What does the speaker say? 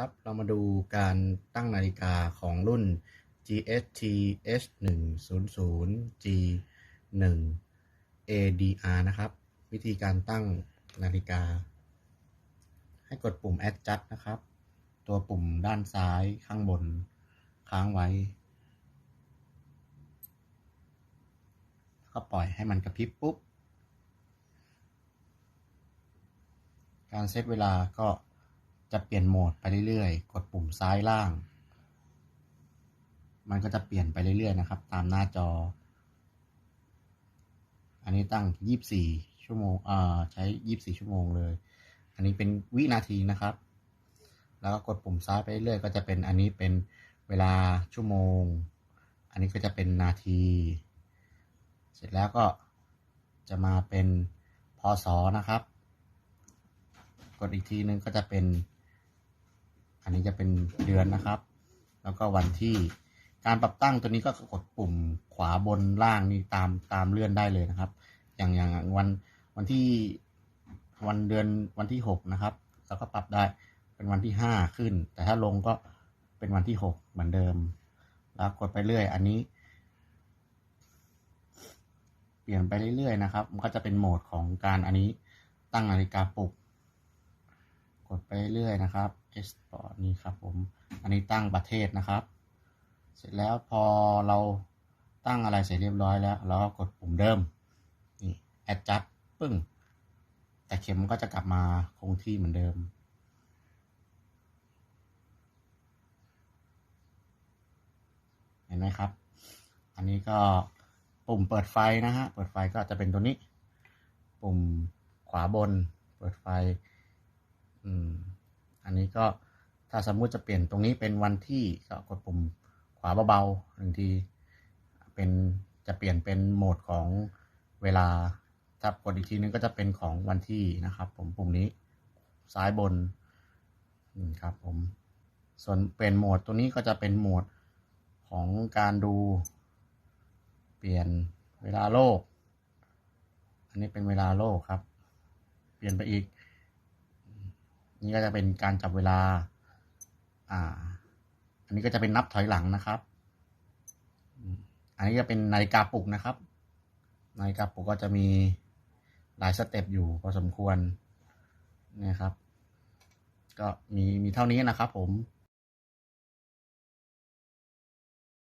ครับ เรามาดูการตั้งนาฬิกาของรุ่น GST H100 G 1 ADR นะครับ วิธีการตั้งนาฬิกา ให้กดปุ่ม adjust นะครับ ตัวปุ่มด้านซ้ายข้างบนค้างไว้ ก็ปล่อยให้มันกระพริบปุ๊บ การเซตเวลาก็ จะเปลี่ยนโหมดไปเรื่อยๆ กดปุ่มซ้ายล่าง มันก็จะเปลี่ยนไปเรื่อยๆนะครับ ตามหน้าจอ อันนี้ตั้ง 24 ชั่วโมงอ่าใช้ 24 ชั่วโมงเลย อันนี้เป็นวินาทีนะครับ แล้วก็กดปุ่มซ้ายไปเรื่อยๆ ก็จะเป็นอันนี้เป็นเวลาชั่วโมง อันนี้ก็จะเป็นนาที เสร็จแล้วก็จะมาเป็นพศนะครับ กดอีกทีนึงก็จะเป็น อันนี้จะเป็นเดือนนะครับ แล้วก็วันที่การปรับตั้งตัวนี้ก็กดปุ่มขวาบนล่างนี่ตามตามเลื่อนได้เลยนะครับ อย่างอย่างวันวันที่วันเดือนวันที่หกนะครับเราก็ปรับได้เป็นวันที่ห้าขึ้น แต่ถ้าลงก็เป็นวันที่หกเหมือนเดิม แล้วกดไปเรื่อย อันนี้ เปลี่ยนไปเรื่อยๆนะครับ มันก็จะเป็นโหมดของการอันนี้ตั้งนาฬิกาปลุก กดไปเรื่อยนะครับ Export นี่ครับผม อันนี้ตั้งประเทศนะครับ เสร็จแล้วพอเราตั้งอะไรเสร็จเรียบร้อยแล้ว เราก็กดปุ่มเดิม นี่ adjust ปึ้ง แต่เข็มก็จะกลับมาคงที่เหมือนเดิมเห็นไหมครับ อันนี้ก็ปุ่มเปิดไฟนะฮะ เปิดไฟก็จะเป็นตัวนี้ ปุ่มขวาบน เปิดไฟ อืม อันนี้ก็ถ้าสมมุติจะเปลี่ยนตรงนี้เป็นวันที่ก็กดปุ่มขวาเบาๆหนึ่งทีเป็นจะเปลี่ยนเป็นโหมดของเวลาถ้ากดอีกทีนึงก็จะเป็นของวันที่นะครับ ผมปุ่มนี้ซ้ายบนครับผมส่วนเป็นโหมดตัวนี้ก็จะเป็นโหมดของการดู เปลี่ยนเวลาโลก อันนี้เป็นเวลาโลกครับ เปลี่ยนไปอีก นี่ก็จะเป็นการจับเวลา อ่า อันนี้ก็จะเป็นนับถอยหลังนะครับ อันนี้จะเป็นนาฬิกาปลุกนะครับ นาฬิกาปลุกก็จะมีหลายสเต็ปอยู่พอสมควรนะครับ ก็มีมีเท่านี้นะครับผม